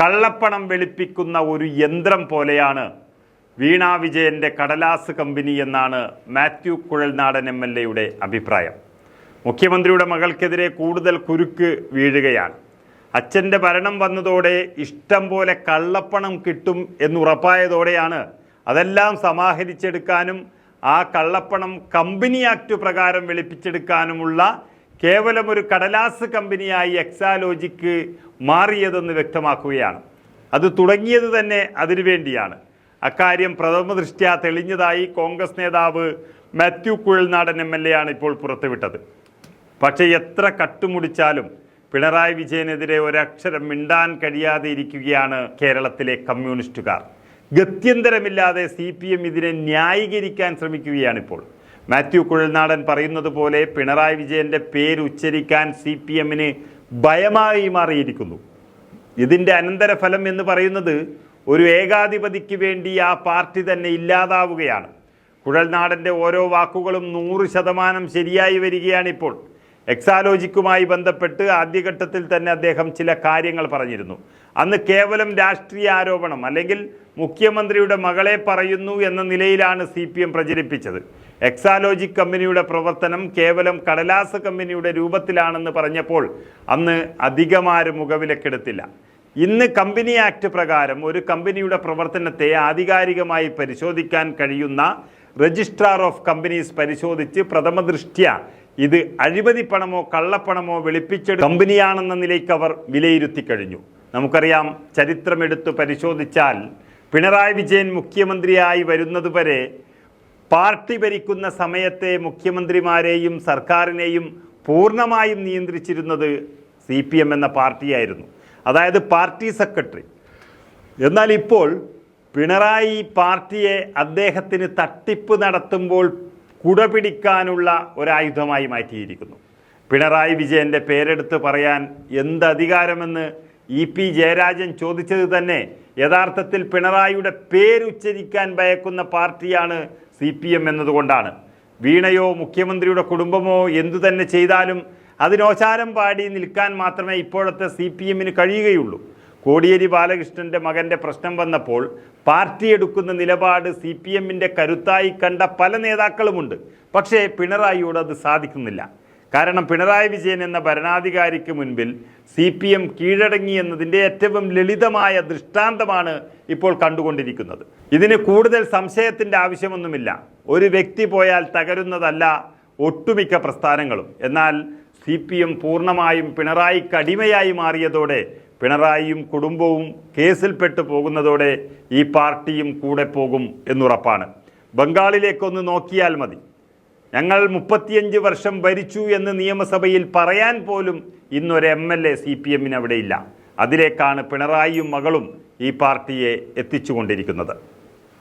കള്ളപ്പണം വെളുപ്പിക്കുന്ന ഒരു യന്ത്രം പോലെയാണ് വീണാ വിജയന്റെ കടലാസ് കമ്പനി എന്നാണ് മാത്യു കുഴൽനാടൻ എം എൽ എയുടെ അഭിപ്രായം. മുഖ്യമന്ത്രിയുടെ മകൾക്കെതിരെ കൂടുതൽ കുരുക്ക് വീഴുകയാണ്. അച്ഛന്റെ ഭരണം വന്നതോടെ ഇഷ്ടം പോലെ കള്ളപ്പണം കിട്ടും എന്നുറപ്പായതോടെയാണ് അതെല്ലാം സമാഹരിച്ചെടുക്കാനും ആ കള്ളപ്പണം കമ്പനി ആക്ട് പ്രകാരം വെളുപ്പിച്ചെടുക്കാനുമുള്ള കേവലം ഒരു കടലാസ് കമ്പനിയായി എക്സാലോജിക്ക് മാറിയതെന്ന് വ്യക്തമാക്കുകയാണ്. അത് തുടങ്ങിയത് തന്നെ അതിനുവേണ്ടിയാണ് അക്കാര്യം പ്രഥമ ദൃഷ്ട്യാ തെളിഞ്ഞതായി കോൺഗ്രസ് നേതാവ് Mathew Kuzhalnadan M L A ആണ് ഇപ്പോൾ പുറത്തുവിട്ടത്. പക്ഷേ എത്ര കട്ടുമുടിച്ചാലും പിണറായി വിജയനെതിരെ ഒരക്ഷരം മിണ്ടാൻ കഴിയാതെ ഇരിക്കുകയാണ് കേരളത്തിലെ കമ്മ്യൂണിസ്റ്റുകാർ. ഗത്യന്തരമില്ലാതെ സി പി എം ഇതിനെ ന്യായീകരിക്കാൻ ശ്രമിക്കുകയാണിപ്പോൾ മാത്യു കുഴൽനാടൻ പറയുന്നത് പോലെ പിണറായി വിജയന്റെ പേര് ഉച്ചരിക്കാൻ സി പി എമ്മിന് ഭയമായി മാറിയിരിക്കുന്നു. ഇതിന്റെ അനന്തരഫലം എന്ന് പറയുന്നത് ഒരു ഏകാധിപതിക്ക് വേണ്ടി ആ പാർട്ടി തന്നെ ഇല്ലാതാവുകയാണ്. കുഴൽനാടന്റെ ഓരോ വാക്കുകളും നൂറ് ശതമാനം ശരിയായി വരികയാണിപ്പോൾ എക്സാലോജിക്കുമായി ബന്ധപ്പെട്ട് ആദ്യഘട്ടത്തിൽ തന്നെ അദ്ദേഹം ചില കാര്യങ്ങൾ പറഞ്ഞിരുന്നു. അന്ന് കേവലം രാഷ്ട്രീയ ആരോപണം അല്ലെങ്കിൽ മുഖ്യമന്ത്രിയുടെ മകളെ പറയുന്നു എന്ന നിലയിലാണ് സി പി എം പ്രചരിപ്പിച്ചത്. എക്സാലോജിക് കമ്പനിയുടെ പ്രവർത്തനം കേവലം കടലാസ് കമ്പനിയുടെ രൂപത്തിലാണെന്ന് പറഞ്ഞപ്പോൾ അന്ന് അധികമാരും മുഖവിലക്കെടുത്തില്ല. ഇന്ന് കമ്പനി ആക്ട് പ്രകാരം ഒരു കമ്പനിയുടെ പ്രവർത്തനത്തെ ആധികാരികമായി പരിശോധിക്കാൻ കഴിയുന്ന രജിസ്ട്രാർ ഓഫ് കമ്പനീസ് പരിശോധിച്ച് പ്രഥമ ദൃഷ്ട്യ ഇത് അഴിമതി പണമോ കള്ളപ്പണമോ വെളുപ്പിച്ചെടു കമ്പനിയാണെന്ന നിലയ്ക്ക് അവർ വിലയിരുത്തി കഴിഞ്ഞു. നമുക്കറിയാം ചരിത്രമെടുത്ത് പരിശോധിച്ചാൽ പിണറായി വിജയൻ മുഖ്യമന്ത്രിയായി വരുന്നതുവരെ പാർട്ടി ഭരിക്കുന്ന സമയത്തെ മുഖ്യമന്ത്രിമാരെയും സർക്കാരിനെയും പൂർണമായും നിയന്ത്രിച്ചിരുന്നത് സി പി എം എന്ന പാർട്ടിയായിരുന്നു. അതായത് പാർട്ടി സെക്രട്ടറി. എന്നാൽ ഇപ്പോൾ പിണറായി പാർട്ടിയെ അദ്ദേഹത്തിന് തട്ടിപ്പ് നടത്തുമ്പോൾ കുടപിടിക്കാനുള്ള ഒരായുധമായി മാറ്റിയിരിക്കുന്നു. പിണറായി വിജയന്റെ പേരെടുത്ത് പറയാൻ എന്ത് അധികാരമെന്ന് ഇ പി ജയരാജൻ ചോദിച്ചത് തന്നെ യഥാർത്ഥത്തിൽ പിണറായിയുടെ പേരുച്ചരിക്കാൻ ഭയക്കുന്ന പാർട്ടിയാണ് സി പി എം എന്നതുകൊണ്ടാണ്. വീണയോ മുഖ്യമന്ത്രിയുടെ കുടുംബമോ എന്തു തന്നെ ചെയ്താലും അതിനോശാരം പാടി നിൽക്കാൻ മാത്രമേ ഇപ്പോഴത്തെ സി പി എമ്മിന് കഴിയുകയുള്ളൂ. കോടിയേരി ബാലകൃഷ്ണന്റെ മകന്റെ പ്രശ്നം വന്നപ്പോൾ പാർട്ടി എടുക്കുന്ന നിലപാട് സി പി എമ്മിന്റെ കരുത്തായി കണ്ട പല നേതാക്കളുമുണ്ട്. പക്ഷേ പിണറായിയോട് അത് സാധിക്കുന്നില്ല. കാരണം പിണറായി വിജയൻ എന്ന ഭരണാധികാരിക്ക് മുൻപിൽ സി പി എം കീഴടങ്ങി എന്നതിന്റെ ഏറ്റവും ലളിതമായ ദൃഷ്ടാന്തമാണ് ഇപ്പോൾ കണ്ടുകൊണ്ടിരിക്കുന്നത്. ഇതിന് കൂടുതൽ സംശയത്തിന്റെ ആവശ്യമൊന്നുമില്ല. ഒരു വ്യക്തി പോയാൽ തകരുന്നതല്ല ഒട്ടുമിക്ക പ്രസ്ഥാനങ്ങളും. എന്നാൽ സി പി എം പൂർണമായും പിണറായി കടിമയായി മാറിയതോടെ പിണറായിയും കുടുംബവും കേസിൽപ്പെട്ടു പോകുന്നതോടെ ഈ പാർട്ടിയും കൂടെ പോകും എന്നുറപ്പാണ്. ബംഗാളിലേക്കൊന്ന് നോക്കിയാൽ മതി. ഞങ്ങൾ മുപ്പത്തിയഞ്ച് വർഷം ഭരിച്ചു എന്ന് നിയമസഭയിൽ പറയാൻ പോലും ഇന്നൊരു M L A C P എമ്മിന് അവിടെയില്ല അതിലേക്കാണ് പിണറായിയും മകളും ഈ പാർട്ടിയെ എത്തിച്ചുകൊണ്ടിരിക്കുന്നത്.